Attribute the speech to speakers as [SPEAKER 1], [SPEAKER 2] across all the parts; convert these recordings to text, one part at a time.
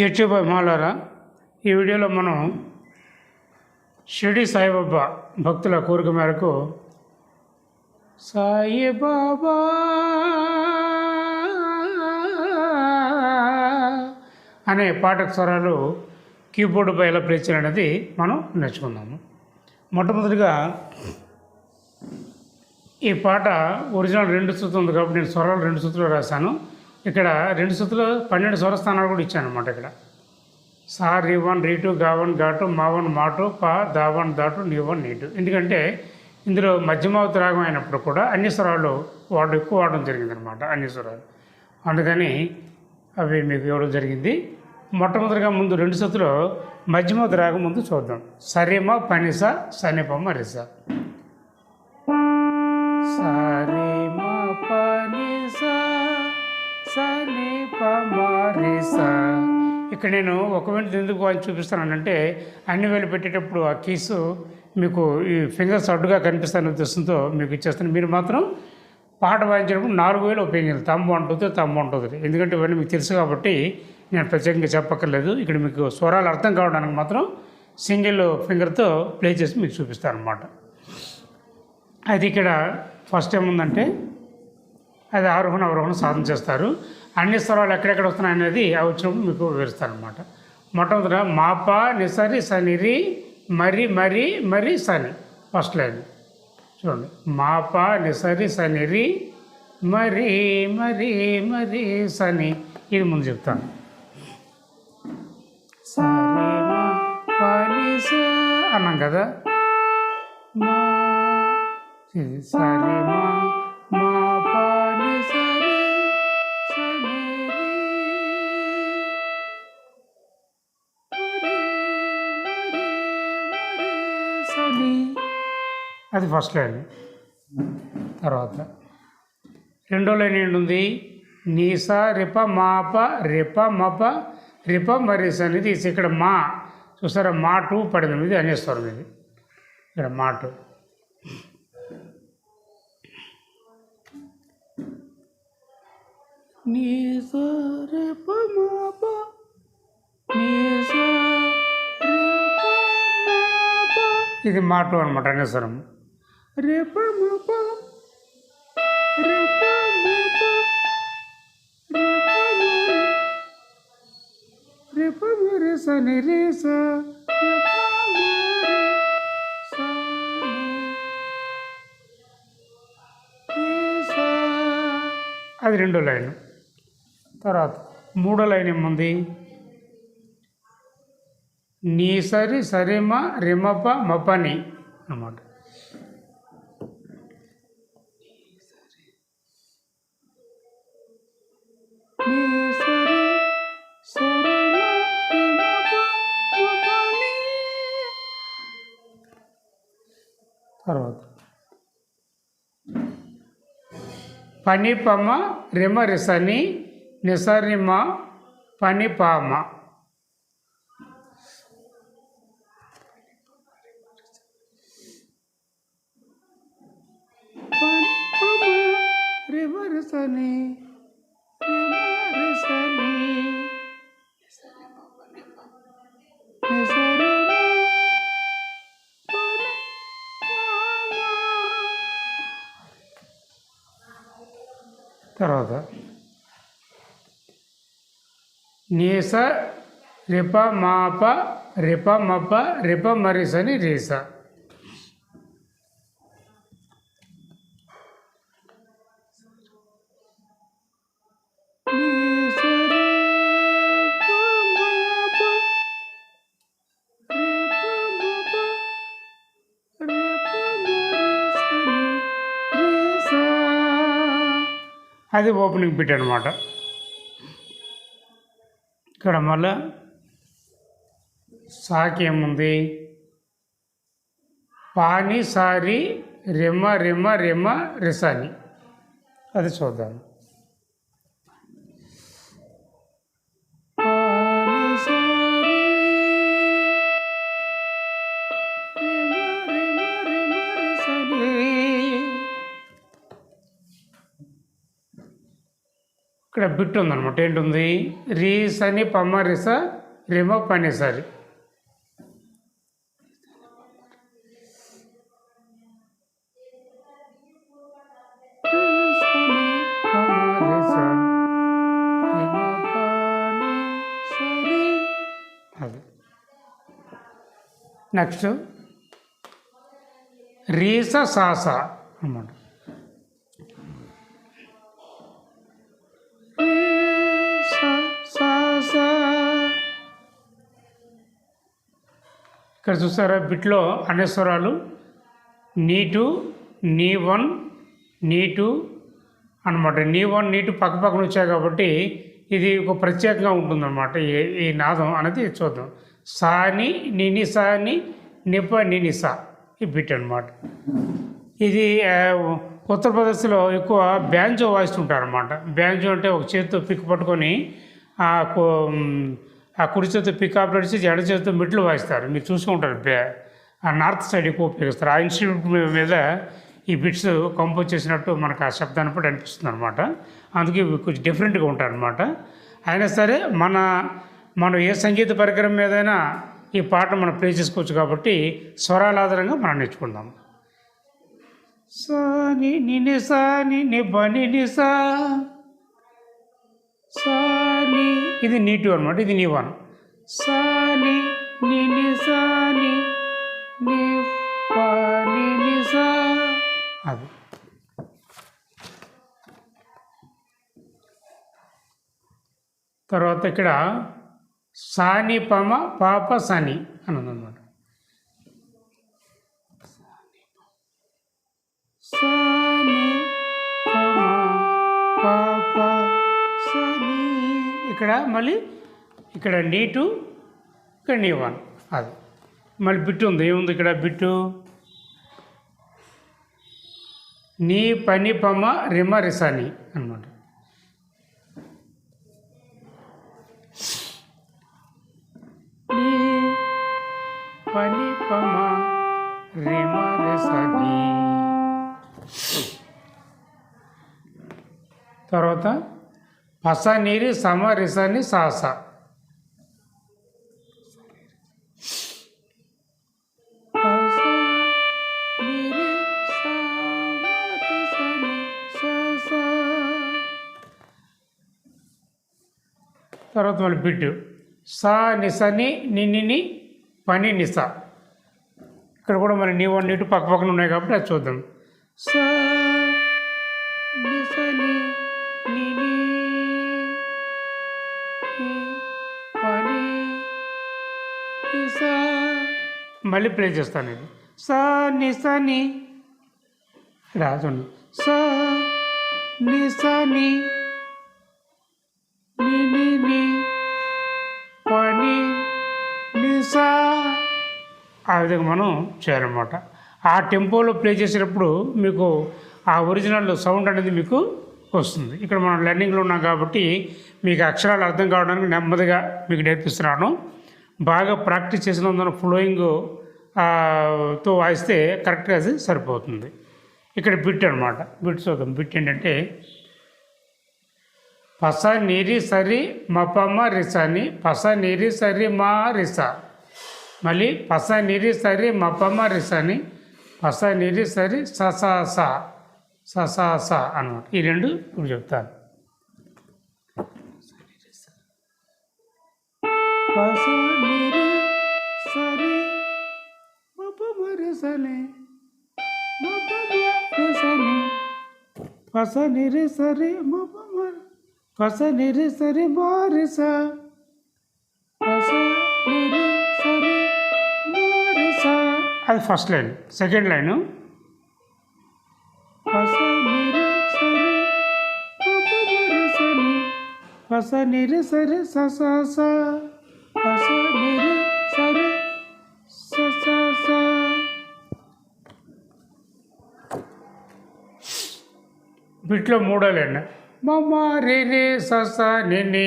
[SPEAKER 1] YouTube అభిమానులారా ఈ వీడియోలో మనం షిరిడి సాయిబాబా భక్తుల కోరిక మేరకు సాయిబాబా అనే పాఠక స్వరాలు కీబోర్డుపై ఎలా ప్లే చేయాలనేది మనం నేర్చుకుందాము. మొట్టమొదటిగా ఈ పాట ఒరిజినల్ రెండు సూత్రం ఉంది కాబట్టి నేను స్వరాలు రెండు సూత్రాలు రాశాను. ఇక్కడ రెండు శృతులు పన్నెండు స్వర స్థానాలు కూడా ఇచ్చాను అనమాట ఇక్కడ. సా రి వన్ రీ టూ గా వన్ ఘాటు మా వన్ మాటు పా దా వన్ దాటు నీ వన్ నీటు ఎందుకంటే ఇందులో మధ్యమావతి రాగం అయినప్పుడు కూడా అన్ని స్వరాలు వాడు ఎక్కువ వాడడం జరిగిందనమాట అన్ని స్వరాలు. అందుకని అవి మీకు ఇవ్వడం జరిగింది. మొట్టమొదటిగా ముందు రెండు సత్తులు మధ్యమావతి రాగం ముందు చూద్దాం. సరిమ పనిస సనిపమ్మ రిస సని ఇక్కడ నేను ఒక మినిట్ ఎందుకు అని చూపిస్తానంటే అన్ని వేలు పెట్టేటప్పుడు ఆ కీసు మీకు ఈ ఫింగర్స్ అడ్డుగా కనిపిస్తాను ఉద్దేశంతో మీకు ఇచ్చేస్తాను. మీరు మాత్రం పాట వాయించేటప్పుడు నాలుగు వేలు ఉపయోగించాలి. తమ్ము ఉంటుంది తమ్ము ఉంటుంది ఎందుకంటే ఇవన్నీ మీకు తెలుసు కాబట్టి నేను ప్రత్యేకంగా చెప్పక్కర్లేదు. ఇక్కడ మీకు స్వరాలు అర్థం కావడానికి మాత్రం సింగిల్ ఫింగర్తో ప్లే చేసి మీకు చూపిస్తాను అనమాట అది ఇక్కడ ఫస్ట్ ఏముందంటే అది ఆరోహణ అవరోహణ సాధన చేస్తారు. అన్ని స్వరాలు ఎక్కడెక్కడ వస్తున్నాయి అనేది అవసరం వచ్చినప్పుడు మీకు వివరిస్తాను అనమాట మొట్టమొదట మాప నిసరి సనిరి మరి మరి మరి సని. ఫస్ట్ లైన్ చూడండి. మాప నిసరి సనిరి మరి మరి మరి సని. ఇది ముందు చెప్తాను. అన్నాం కదా. సరే మా అది ఫస్ట్ లైన్ తర్వాత. రెండో లైన్ ఏంటుంది నీస రిప మాప రిప మప రిప మరిస అనేది ఇక్కడ మా. చూసారా? మా టూ పడింది. ఇది అనేస్తారు ఇది. ఇక్కడ మా టూ. నీస రిప మాప. నీస ఇది మాటు అనమాట అనేసరం రిప మాప రిప మాప రిప మరి రిప మరి సని రి అది రెండో లైన్. తర్వాత మూడో లైన్ ఏముంది? నీ సరి సరిమ రిమప మపని అన్నమాట నీ సరి సరిమ రిమప మపని. తర్వాత. పని రిమరిసని నిసరిమ పనిపామ. రిమరిసని తర్వాత నీస రిప మాప రిప మప రిప మరిసని రీస. అది ఓపెనింగ్ బిట్ అనమాట ఇక్కడ మళ్ళా సాకి ఏముంది? పాని సారి రెమ్మ రెమ్మ రెమ్మ రిసాని. అది చూద్దాం. ఇక్కడ బిట్ ఉందన్నమాట. ఏంటుంది? రీస్ అని పమ్మ రిస రిమ పనిసరి. అది. నెక్స్ట్. రీస సాస అన్నమాట. ఇక్కడ చూసారా బిట్లో అనే స్వరాలు. నీ టూ నీ వన్ నీ టూ అనమాట నీ వన్ నీటు పక్క పక్కన వచ్చాయి కాబట్టి ఇది ఒక ప్రత్యేకంగా ఉంటుందన్నమాట. ఈ ఈ నాదం అనేది చూద్దాం. సాని నిని సాని నిప నిని సా ఈ బిట్ అనమాట ఇది ఉత్తరప్రదేశ్లో ఎక్కువ బ్యాంజో వాయిస్తుంటారు అనమాట బ్యాంజో అంటే ఒక చేతితో పిక్ పట్టుకొని ఆ ఆ కుడి చేతితో పిక్ ఆపరేట్ చేసి ఎడ చేతితో మిట్లు వాయిస్తారు. మీరు చూసి ఉంటారు. బ్యా ఆ నార్త్ సైడ్ ఎక్కువ ఉపయోగిస్తారు. ఆ ఇన్స్ట్రుమెంట్ మీద ఈ బిట్స్ కంపోజ్ చేసినట్టు మనకు ఆ శబ్దాన్ని బట్టి అనిపిస్తుంది అనమాట అందుకే కొంచెం డిఫరెంట్గా ఉంటాయి అనమాట అయినా సరే మన మనం ఏ సంగీత పరికరం మీదైనా ఈ పాట మనం ప్లే చేసుకోవచ్చు కాబట్టి స్వరాల ఆధారంగా మనం నేర్చుకుందాం. సాని ని సాని నిబని నిసా సాని ఇది నీ టూ అనమాట ఇది నీ వన్. సా ని ని ని సా అది. తర్వాత ఇక్కడ సాని పమ పాప సని అని ఉందన్నమాట సని పాప సని ఇక్కడ మళ్ళీ ఇక్కడ నీటు ఇక్కడ నీ వన్ అది. మళ్ళీ బిట్టు ఉంది. ఏముంది ఇక్కడ బిట్టు? నీ పని పమ రిమ రిసాని అనమాట నీ పని పమ రిమ రిసాని. తర్వాత పస నీరి సమ రిసని సాస. తర్వాత మళ్ళీ బిడ్డు సా నిసని నిన్నిని పని నిస. ఇక్కడ కూడా మరి నీ వన్ నీటు పక్క పక్కన ఉన్నాయి కాబట్టి అది చూద్దాం. సా నిసని నిని పని మళ్ళీ ప్లే చేస్తాను ఇది సా నిసని రాజండి సా నిసని ని. ని ని పని నిసా ఆ విధంగా మనం చేయాలన్నమాట. ఆ టెంపోలో ప్లే చేసేటప్పుడు మీకు ఆ ఒరిజినల్ సౌండ్ అనేది మీకు వస్తుంది. ఇక్కడ మనం లెర్నింగ్లో ఉన్నాం కాబట్టి మీకు అక్షరాలు అర్థం కావడానికి నెమ్మదిగా మీకు నేర్పిస్తున్నాను. బాగా ప్రాక్టీస్ చేసినందున ఫ్లోయింగ్తో వాయిస్తే కరెక్ట్గా అది సరిపోతుంది. ఇక్కడ బిట్ అనమాట బిట్ చూద్దాం. బిట్ ఏంటంటే పస నీరి సరి మపమ రిసని పస నీరి సరి మా రిస మళ్ళీ పస నీరి సరి మపమ రిసని పస నీరి సరి ససాస ససాస అనమాట ఈ రెండు ఇప్పుడు చెప్తాను. పస నీరి సరి నిరి పస నిరి సరి మారిస. పస నిరి సరి మారిస. అది ఫస్ట్ లైన్. Second line. పస నిరి సరి స స స పస నిరి సరి స స. స బిట్లో రే రే స స ని ని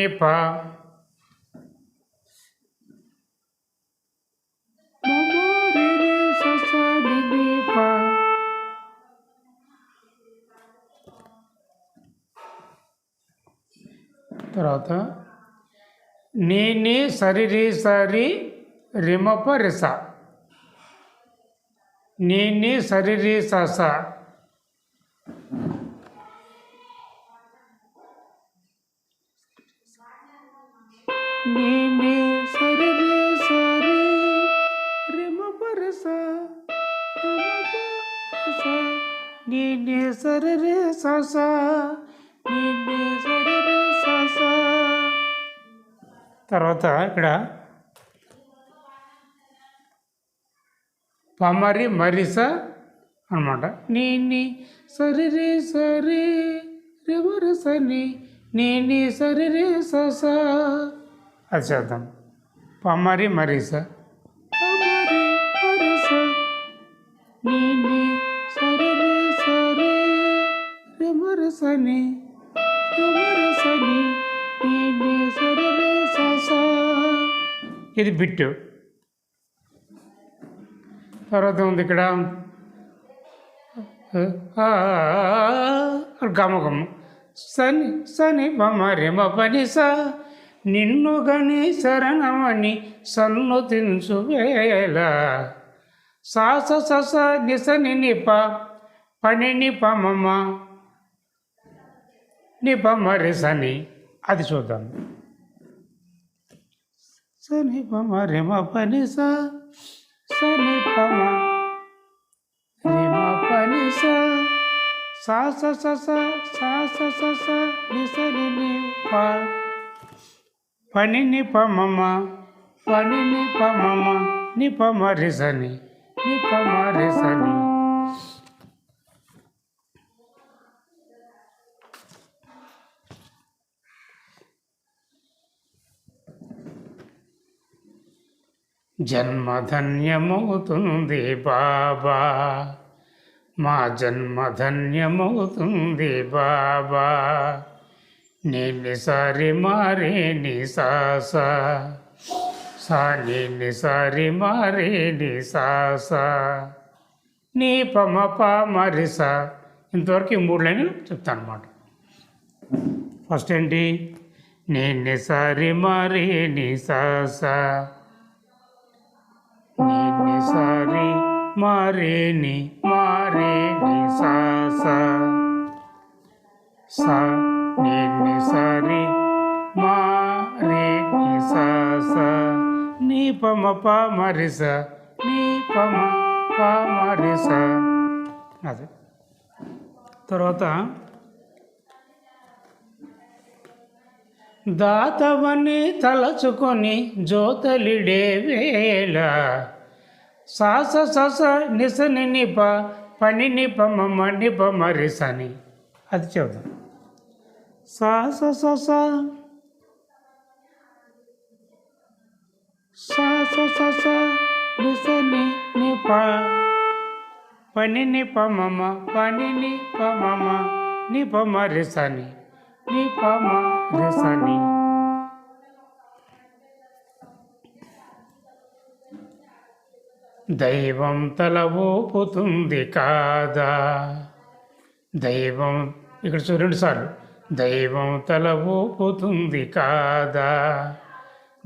[SPEAKER 1] తర్వాత నీ నీ సరి రి సరి రిమప రిస నీ నీ సరి రి స స నీ నీ సరి రి సరి రిమప రిస రిమప రిస నీ తర్వాత ఇక్కడ పమరి మరిస అనమాట నీ నీ సరి రే సరి రివరసని నీ నీ సరి రే స అది చేద్దాం. పమరి మరిస. పమరి మరిస. ఇది బిట్టు. తర్వాత ఉంది ఇక్కడ. ఆ, సని సని మమ పని స నిన్ను గని శరణమని సన్నుతించు వేళ. సాస సస నిసని నిప పని నిపమమ నిపమరి సని. అది చూద్దాం. సని పమ రిమ పని సా సని పమ రిమ పని సా సా స స స సా స స స ని స ని ని ప పని ని పమమ పని ని పమమ ని పమ రిసని ని పమ రిసని మ రి స ని జన్మధన్యమవుతుంది బాబా. మా జన్మధన్యమవుతుంది బాబా. నేను సారి మారే ని సాస. సా నేను సారి మారే ని సాస. నీ పమ పా మరిస ఇంతవరకు ఈ మూడు లైన్లు చెప్తాను అనమాట ఫస్ట్ ఏంటి? నేను నిసారి మారే ని సారి మారే ని మారే ని సా సా సా నీ సారి మారే ని సా సా నీ పమ ప మరి నీ పమ ప మరి అది. తర్వాత దాతవని తలచుకొని జోతలిడే వేళ సాస సస నిసని నిప పని నిప మమ నిప మరిసని అది చెబుదాం. సాస సస సాస సస నిసని నిప పని నిప మమ పని నిప మమ నిప మరిసని నిప మరిసని దైవం తల ఊపుతుంది కాదా? దైవం ఇక్కడ చూడండి సార్లు. దైవం తల ఊపుతుంది కాదా?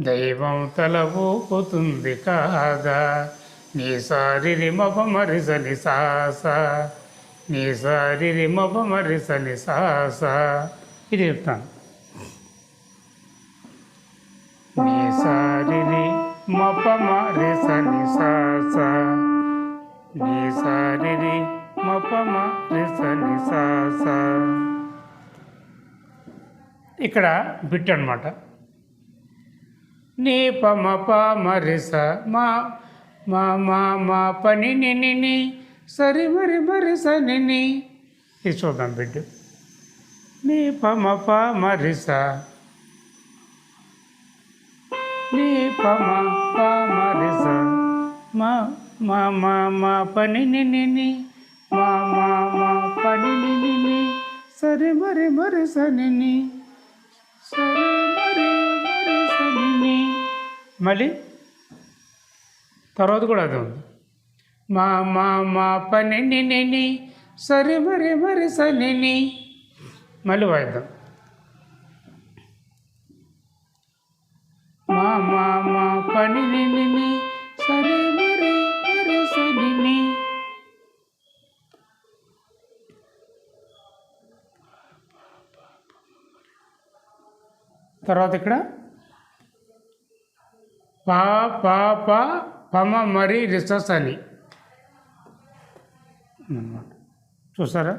[SPEAKER 1] దైవం తల ఊపుతుంది కాదా? నీ సారి రిమప మరిసలి సాస. నీ సారి రిమప మరిసలి సాస. ఇది చెప్తాను. రి మప మరిసని సాస నీ సారి రి మప మరిసని సాస ఇక్కడ బిట్ అనమాట నీ పమ ప మరిస మా మా మా మా పని నిని ని సరి మరి మరిస నిని ఇది చూద్దాం బిడ్డ నీ పమ ప మరిస నీ పమ మా మా మా మా పని నిని మా మా మా పని నిని ని సరి మరి మరిస నిని సరి మరి మరిస నిని మళ్ళీ తర్వాత కూడా అది ఉంది. మా మా మా పని నిని సరి మరి మరి సని మళ్ళీ వాయిద్దాం. మా ని ని ని సరే మరి మరి తర్వాత ఇక్కడ? పా పా పా పమ మరి రిసస్ అని చూసారా?